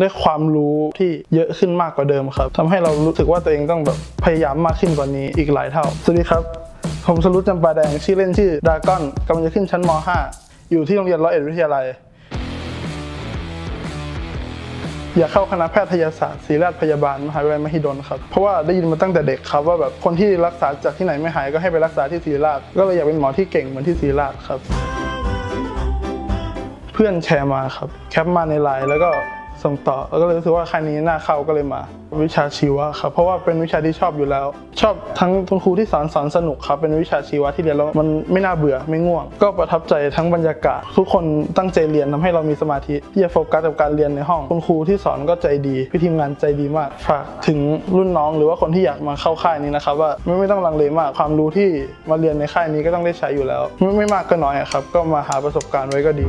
ได้ความรู้ที่เยอะขึ้นมากกว่าเดิมครับทำให้เรารู้สึกว่าตัวเองต้องแบบพยายามมากขึ้นกว่านี้อีกหลายเท่า สวัสดีครับ ผมสรุปจำปาแดงชื่อเล่นชื่อดากอนกำลังจะขึ้นชั้นม .5 อยู่ที่โรงเรียนร้อยเอ็ดวิทยาลัย อยากเข้าคณะแพทยศาสตร์ศิริราชพยาบาลมหาวิทยาลัยมหิดลครับ เพราะว่าได้ยินมาตั้งแต่เด็กครับว่าแบบคนที่รักษาจากที่ไหนไม่หายก็ให้ไปรักษาที่ศิริราชก็เลยอยากเป็นหมอที่เก่งเหมือนที่ศิริราชครับ เพื่อนแชร์มาครับแคปมาในไลน์แล้วก็ ส่งต่อแล้วก็เลยรู้สึกว่าค่ายนี้น่าเข้าก็เลยมา วิชาชีวะครับเพราะว่าเป็นวิชาที่ชอบอยู่แล้ว ชอบทั้งคุณครูที่สอนสอนสนุกครับเป็นวิชาชีวะที่เรียนแล้วมันไม่น่าเบื่อไม่ง่วง ก็ประทับใจทั้งบรรยากาศ ทุกคนตั้งใจเรียนทำให้เรามีสมาธิที่จะโฟกัสกับการเรียนในห้อง คุณครูที่สอนก็ใจดีพี่ทีมงานใจดีมากฝากถึงรุ่นน้องหรือว่าคนที่อยากมาเข้าค่ายนี้นะครับว่าไม่ไม่ต้องลังเลมากความรู้ที่มาเรียนในค่ายนี้ก็ต้องได้ใช้อยู่แล้ว ไม่ไม่มากก็น้อยครับก็มาหาประสบการณ์ไว้ก็ดี